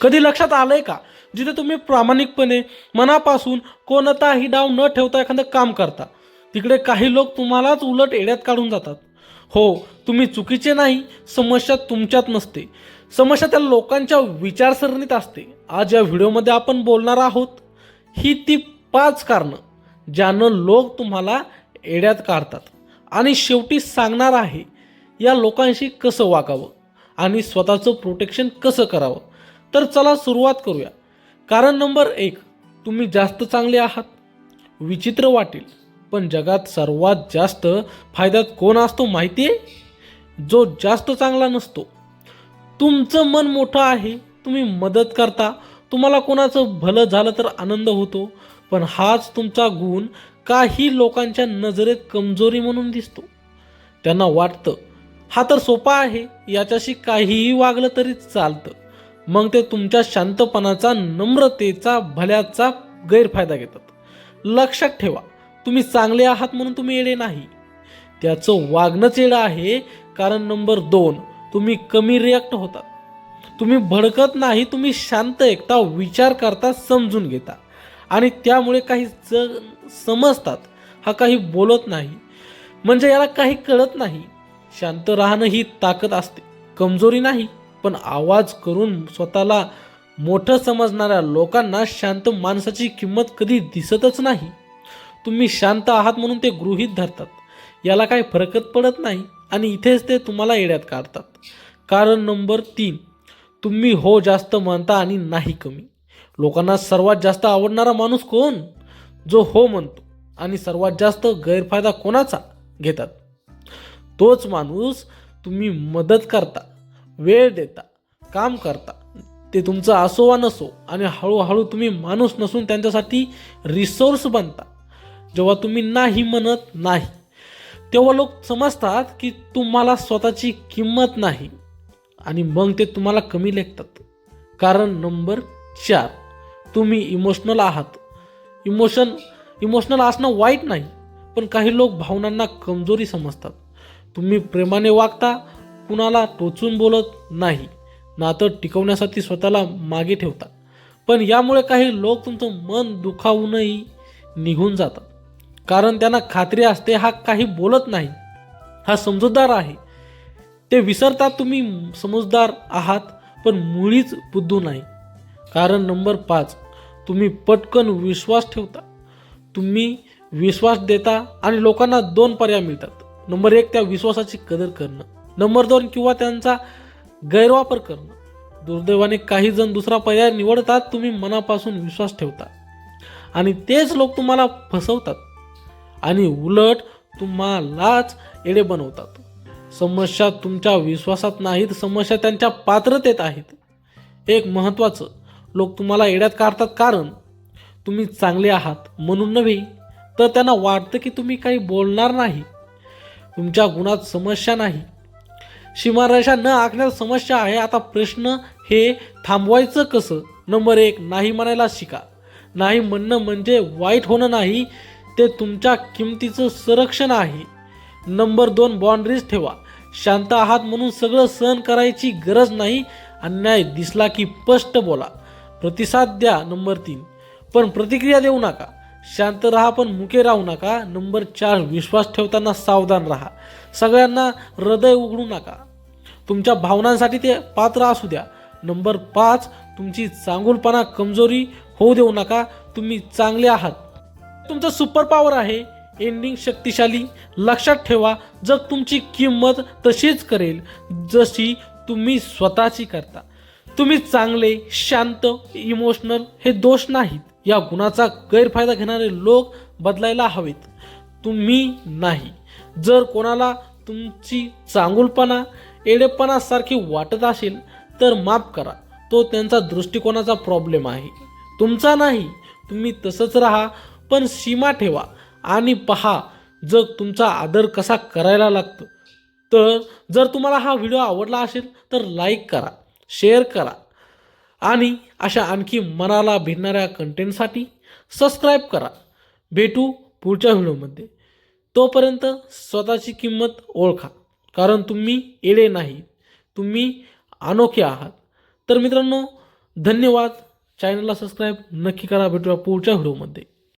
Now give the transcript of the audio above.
कधी लक्षात आलंय का? जिथे तुम्ही प्रामाणिकपणे मनापासून कोणताही डाव न ठेवता एखादं काम करता तिकडे काही लोक तुम्हालाच उलट एड्यात काढून जातात. हो तुम्ही चुकीचे नाही समस्या तुमच्यात नसते. समस्या त्या लोकांच्या विचारसरणीत असते. आज या व्हिडिओमध्ये आपण बोलणार आहोत ही ती पाच कारणं ज्यानं लोक तुम्हाला एड्यात काढतात. आणि शेवटी सांगणार आहे या लोकांशी कसं वागावं? आणि स्वतःचं प्रोटेक्शन कसं करावं? तर चला सुरुवात करूया. कारण नंबर एक तुम्ही जास्त चांगले आहात. विचित्र वाटेल पण जगात सर्वात जास्त फायद्यात कोण असतो माहिती आहे जो जास्त चांगला नसतो. तुमचं मन मोठं आहे तुम्ही मदत करता. तुम्हाला कोणाचं भलं झालं तर आनंद होतो पण हाच तुमचा गुण काही लोकांच्या नजरेत कमजोरी म्हणून दिसतो. त्यांना वाटतं हा तर सोपा आहे याच्याशी काहीही वागलं तरी चालतं. मग ते तुमच्या शांतपणाचा नम्रतेचा भल्याचा गैरफायदा घेतात. लक्षात ठेवा तुम्ही चांगले आहात म्हणून तुम्ही येडे नाही. त्याचं वागणंच येडं आहे कारण नंबर दोन तुम्ही कमी रिॲक्ट होतात. तुम्ही भडकत नाही तुम्ही शांत एकटा विचार करता समजून घेता. आणि त्यामुळे काही जण समजतात हा काही बोलत नाही. म्हणजे याला काही कळत नाही. शांत राहणं ही ताकद असते. कमजोरी नाही. पण आवाज करून स्वतःला मोठं समजणाऱ्या लोकांना शांत माणसाची किंमत कधी दिसतच नाही. तुम्ही शांत आहात म्हणून ते गृहीत धरतात. याला काही फरकच पडत नाही आणि इथेच ते तुम्हाला येड्यात काढतात. कारण नंबर तीन तुम्ही हो जास्त म्हणता आणि नाही कमी. लोकांना सर्वात जास्त आवडणारा माणूस कोण? जो हो म्हणतो आणि सर्वात जास्त गैरफायदा कोणाचा घेतात? तोच माणूस तुम्ही मदत करता. वेळ देता काम करता. ते तुमचं असो वा नसो आणि हळूहळू तुम्ही माणूस नसून त्यांच्यासाठी रिसोर्स बनता. जेव्हा तुम्ही नाही म्हणत नाही. तेव्हा लोक समजतात की तुम्हाला स्वतःची किंमत नाही आणि मग ते तुम्हाला कमी लेखतात. कारण नंबर चार तुम्ही इमोशनल आहात. इमोशन इमोशनल असणं वाईट नाही पण काही लोक भावनांना कमजोरी समजतात. तुम्ही प्रेमाने वागता कुणाला टोचून बोलत नाही. नातं टिकवण्यासाठी स्वतःला मागे ठेवता पण यामुळे काही लोक तुमचं मन दुखावूनही निघून जातात. कारण त्यांना खात्री असते हा काही बोलत नाही. हा समजूतदार आहे. ते विसरतात तुम्ही समजदार आहात पण मुळीच बुद्धू नाही. कारण नंबर पाच तुम्ही पटकन विश्वास ठेवता. तुम्ही विश्वास देता आणि लोकांना दोन पर्याय मिळतात. नंबर एक त्या विश्वासाची कदर करणं. नंबर दोन किंवा त्यांचा गैरवापर करणं. दुर्दैवाने काही जण दुसरा पर्याय निवडतात तुम्ही मनापासून विश्वास ठेवता. आणि तेच लोक तुम्हाला फसवतात. आणि उलट तुम्हालाच एडे बनवतात. समस्या तुमच्या विश्वासात नाहीत समस्या त्यांच्या पात्रतेत आहेत. एक महत्त्वाचं लोक तुम्हाला एड्यात काढतात कारण तुम्ही चांगले आहात म्हणून नव्हे तर त्यांना वाटतं की तुम्ही काही बोलणार नाही. तुमच्या गुणात समस्या नाही. सीमारेषा न आखण्यात समस्या आहे. आता प्रश्न हे थांबवायचं कसं? नंबर एक नाही म्हणायला शिका. नाही म्हणणं म्हणजे वाईट होणं नाही ते तुमच्या किमतीचं संरक्षण आहे. नंबर दोन बाउंड्रीज ठेवा. शांत आहात म्हणून सगळं सहन करायची गरज नाही. अन्याय दिसला की स्पष्ट बोला. प्रतिसाद द्या नंबर तीन. पण प्रतिक्रिया देऊ नका. शांत राहा पण मुके राहू नका. नंबर चार विश्वास ठेवताना सावधान राहा. सगळ्यांना हृदय उघडू नका. तुमच्या भावनांसाठी ते पात्र असू द्या. नंबर पाच तुमची चांगुलपणा कमजोरी होऊ देऊ नका. तुम्ही चांगले आहात. तुमचं सुपर पॉवर आहे. एंडिंग शक्तिशाली. लक्षात ठेवा जग तुमची किंमत तशीच करेल जशी तुम्ही स्वतःची करता. तुम्ही चांगले शांत इमोशनल हे दोष नाहीत. या गुणाचा गैरफायदा घेणारे लोक बदलायला हवेत. तुम्ही नाही. जर कोणाला तुमची चांगुलपणा एडेपणासारखी वाटत असेल तर माफ करा. तो त्यांचा दृष्टिकोनाचा प्रॉब्लेम आहे. तुमचा नाही. तुम्ही तसंच राहा पण सीमा ठेवा आणि पहा जग तुमचा आदर कसा करायला लागतो. तर जर तुम्हाला हा व्हिडिओ आवडला असेल तर लाईक करा. शेअर करा. आणि अशा आणखी मनाला भिडणाऱ्या कंटेंटसाठी सबस्क्राईब करा. भेटू पुढच्या व्हिडिओमध्ये तोपर्यंत स्वतःची किंमत ओळखा. कारण तुम्ही येडे नाही. तुम्ही अनोखे आहात. तर मित्रांनो धन्यवाद. चॅनलला सबस्क्राईब नक्की करा. भेटूया पुढच्या व्हिडिओमध्ये